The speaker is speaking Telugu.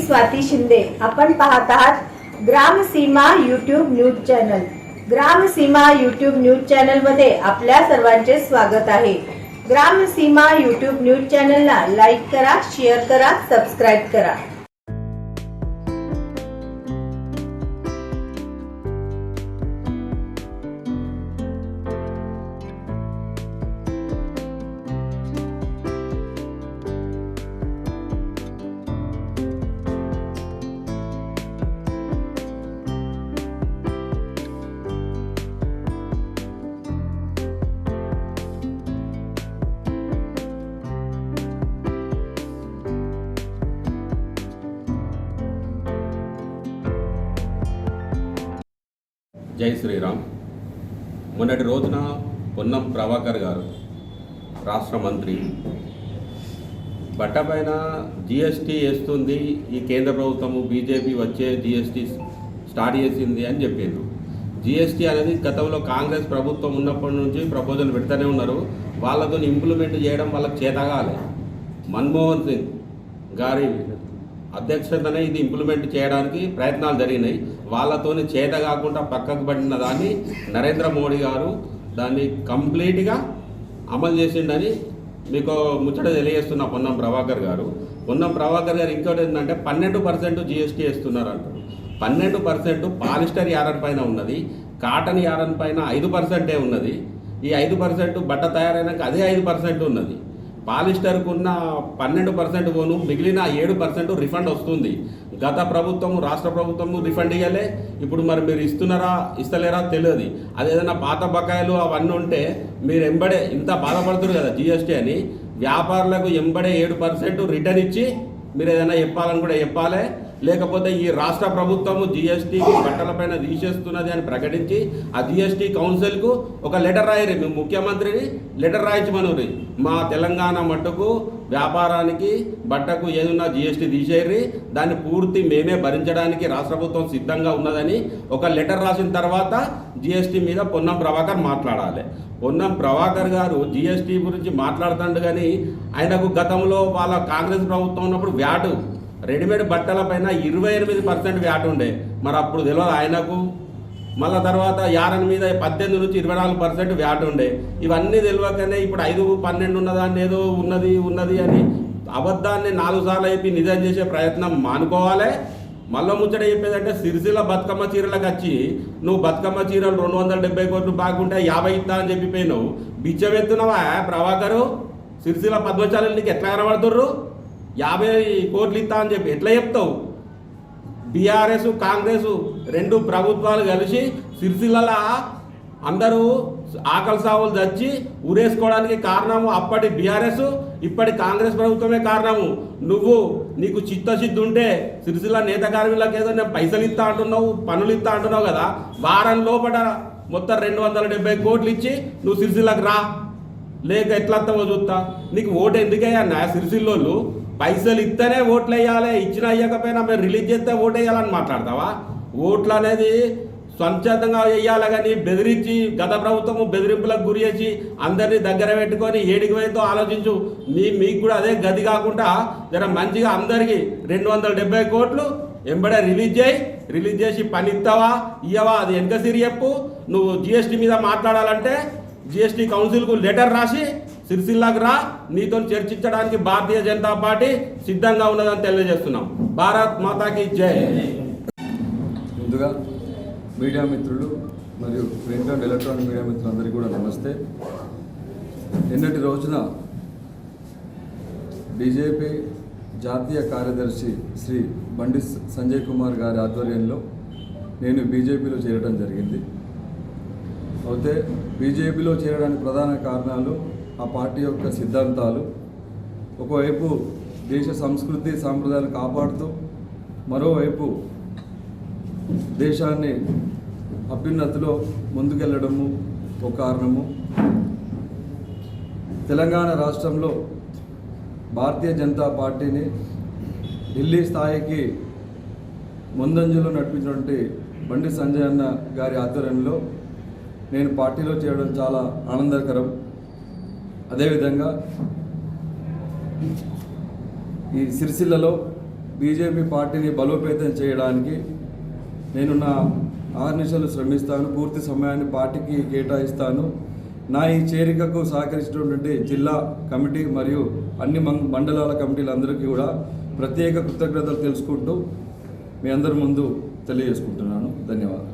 स्वाती शिंदे. आपण पाहत आहात Gram Seema YouTube news channel. Gram Seema YouTube news चॅनलमध्ये आपल्या सर्वांचे स्वागत आहे. ग्राम सीमा युट्यूब न्यूज चॅनलला लाईक करा शेअर करा सबस्क्राईब करा. జై శ్రీరామ్. మొన్నటి రోజున పొన్నం ప్రభాకర్ గారు రాష్ట్ర మంత్రి బట్టపైన జిఎస్టీ వేస్తుంది ఈ కేంద్ర ప్రభుత్వము బీజేపీ వచ్చే జిఎస్టీ స్టార్ట్ చేసింది అని చెప్పిండ్రు జిఎస్టీ అనేది గతంలో కాంగ్రెస్ ప్రభుత్వం ఉన్నప్పటి నుంచి ప్రపోజల్ పెడతానే ఉన్నారు. వాళ్ళతో ఇంప్లిమెంట్ చేయడం వాళ్ళకి చేతగాలి. మన్మోహన్ సింగ్ గారి అధ్యక్షతనే ఇది ఇంప్లిమెంట్ చేయడానికి ప్రయత్నాలు జరిగినాయి. వాళ్ళతోని చేత కాకుండా పక్కకు పడిన దాన్ని నరేంద్ర మోడీ గారు దాన్ని కంప్లీట్గా అమలు చేసిండని మీకు ముచ్చట తెలియజేస్తున్న పొన్నం ప్రభాకర్ గారు. పొన్నం ప్రభాకర్ గారు ఇంకోటి ఏంటంటే పన్నెండు పర్సెంట్ జిఎస్టీ వేస్తున్నారు అంటారు పన్నెండు పర్సెంట్ పాలిస్టర్ యారన్ పైన ఉన్నది. కాటన్ యారన్ పైన ఐదు పర్సెంటే ఉన్నది. ఈ ఐదు పర్సెంట్ బట్ట తయారైనాక అదే ఐదు పర్సెంట్ ఉన్నది. పాలిస్టర్కు ఉన్న పన్నెండు పర్సెంట్ పోను మిగిలిన ఏడు పర్సెంట్ రిఫండ్ వస్తుంది. గత ప్రభుత్వము రాష్ట్ర ప్రభుత్వము రిఫండ్ ఇవ్వలే ఇప్పుడు మరి మీరు ఇస్తున్నారా ఇస్తలేరా తెలియదు. అది ఏదైనా పాత బకాయిలు అవన్నీ ఉంటే మీరు ఎంబడే ఇంత బాధపడుతున్నారు కదా జిఎస్టీ అని వ్యాపారులకు ఎంబడే ఏడు పర్సెంట్ రిటర్న్ ఇచ్చి మీరు ఏదైనా చెప్పాలని కూడా చెప్పాలి. లేకపోతే ఈ రాష్ట్ర ప్రభుత్వము జిఎస్టీకి బట్టలపైన తీసేస్తున్నది అని ప్రకటించి ఆ జిఎస్టీ కౌన్సిల్కు ఒక లెటర్ రాయరు. మేము ముఖ్యమంత్రిని లెటర్ రాయించమనురి. మా తెలంగాణ మట్టుకు వ్యాపారానికి బట్టకు ఏదన్నా జిఎస్టీ తీసేయరి దాన్ని పూర్తి మేమే భరించడానికి రాష్ట్ర ప్రభుత్వం సిద్ధంగా ఉన్నదని ఒక లెటర్ రాసిన తర్వాత జిఎస్టీ మీద పొన్నం ప్రభాకర్ మాట్లాడాలి. పొన్నం ప్రభాకర్ గారు జిఎస్టీ గురించి మాట్లాడుతుండు కానీ ఆయనకు గతంలో వాళ్ళ కాంగ్రెస్ ప్రభుత్వం ఉన్నప్పుడు వ్యాటు రెడీమేడ్ బట్టల పైన ఇరవై ఎనిమిది పర్సెంట్ వ్యాట్ ఉండే. మరి అప్పుడు తెలియదు ఆయనకు? మళ్ళా తర్వాత యారన్ మీద పద్దెనిమిది నుంచి ఇరవై నాలుగు పర్సెంట్ వ్యాట్ ఉండే. ఇవన్నీ తెలియకనే ఇప్పుడు ఐదు పన్నెండు ఉన్నదాన్ని ఏదో ఉన్నది ఉన్నది అని అబద్ధాన్ని నాలుగు సార్లు అయిపోయి నిజం చేసే ప్రయత్నం మానుకోవాలి. మళ్ళీ ముచ్చట చెప్పేదంటే సిరిసిల బతుకమ్మ చీరలకు వచ్చి నువ్వు బతుకమ్మ చీరలు రెండు వందల డెబ్బై కోట్లు బాగుంటే యాభై ఇస్తా అని చెప్పిపోయినావు. బిచ్చమెత్తున్నావా ప్రభాకరు? సిరిసిల పద్మచాలు నీకు ఎట్లా కనబడుతుర్రు? యాభై కోట్లు ఇస్తా అని చెప్పి ఎట్లా చెప్తావు? బీఆర్ఎస్ కాంగ్రెస్ రెండు ప్రభుత్వాలు కలిసి సిరిసిల్ల అందరూ ఆకలి సావులు తెచ్చి ఊరేసుకోవడానికి కారణము అప్పటి బీఆర్ఎస్ ఇప్పటి కాంగ్రెస్ ప్రభుత్వమే కారణము. నువ్వు నీకు చిత్తశుద్ధి ఉంటే సిరిసిల్ల నేత కార్మికులకు ఏదో పైసలు ఇస్తా అంటున్నావు పనులు ఇస్తా అంటున్నావు కదా వారం లోపల మొత్తం రెండు వందల డెబ్బై కోట్లు ఇచ్చి నువ్వు సిరిసిల్లకు రా. లేక ఎట్లా వస్తావో చూస్తా. నీకు ఓటు ఎందుకయ్యా సిరిసిల్లోళ్ళు పైసలు ఇస్తేనే ఓట్లు వేయాలి ఇచ్చిన అయ్యకపోయినా మేము రిలీజ్ చేస్తే ఓటు వేయాలని మాట్లాడతావా? ఓట్లు అనేది స్వంతంగా వేయాలి కానీ బెదిరించి గత ప్రభుత్వము బెదిరింపులకు గురి చేసి అందరినీ దగ్గర పెట్టుకొని ఏడికి వైతో ఆలోచించు. మీ మీకు కూడా అదే గది కాకుండా జర మంచిగా అందరికీ రెండు వందల డెబ్బై కోట్లు ఎంబడే రిలీజ్ చేయి. రిలీజ్ చేసి పని ఇస్తావా ఇయ్యవా? అది ఎంత సిరి చెప్పు. నువ్వు జిఎస్టీ మీద మాట్లాడాలంటే జిఎస్టీ కౌన్సిల్కు లెటర్ రాసి సిరిసిల్లాకు రా నీతో చర్చించడానికి భారతీయ జనతా పార్టీ సిద్ధంగా ఉన్నదని తెలియజేస్తున్నాం. భారత్ మాతాకి జై. ముందుగా మీడియా మిత్రులు మరియు ప్రింట్ అండ్ ఎలక్ట్రానిక్ మీడియా మిత్రులందరికీ కూడా నమస్తే. నిన్నటి రోజున బీజేపీ జాతీయ కార్యదర్శి శ్రీ బండి సంజయ్ కుమార్ గారి ఆధ్వర్యంలో నేను బీజేపీలో చేరడం జరిగింది. అయితే బీజేపీలో చేరడానికి ప్రధాన కారణాలు ఆ పార్టీ యొక్క సిద్ధాంతాలు. ఒకవైపు దేశ సంస్కృతి సాంప్రదాయాలు కాపాడుతూ మరోవైపు దేశాన్ని అభ్యున్నతిలో ముందుకెళ్ళడము ఒక కారణము. తెలంగాణ రాష్ట్రంలో భారతీయ జనతా పార్టీని ఢిల్లీ స్థాయికి ముందంజలో నడిపించినటువంటి బండి సంజయ్ అన్న గారి ఆధ్వర్యంలో నేను పార్టీలో చేయడం చాలా ఆనందకరం. అదేవిధంగా ఈ సిరిసిల్లలో బీజేపీ పార్టీని బలోపేతం చేయడానికి నేను నా ఆర్నిశలు శ్రమిస్తాను పూర్తి సమయాన్ని పార్టీకి కేటాయిస్తాను. నా ఈ చేరికకు సహకరించినటువంటి జిల్లా కమిటీ మరియు అన్ని మం- మండలాల కమిటీలందరికీ కూడా ప్రత్యేక కృతజ్ఞతలు తెలుసుకుంటూ మీ అందరి ముందు తెలియజేసుకుంటున్నాను. ధన్యవాదాలు.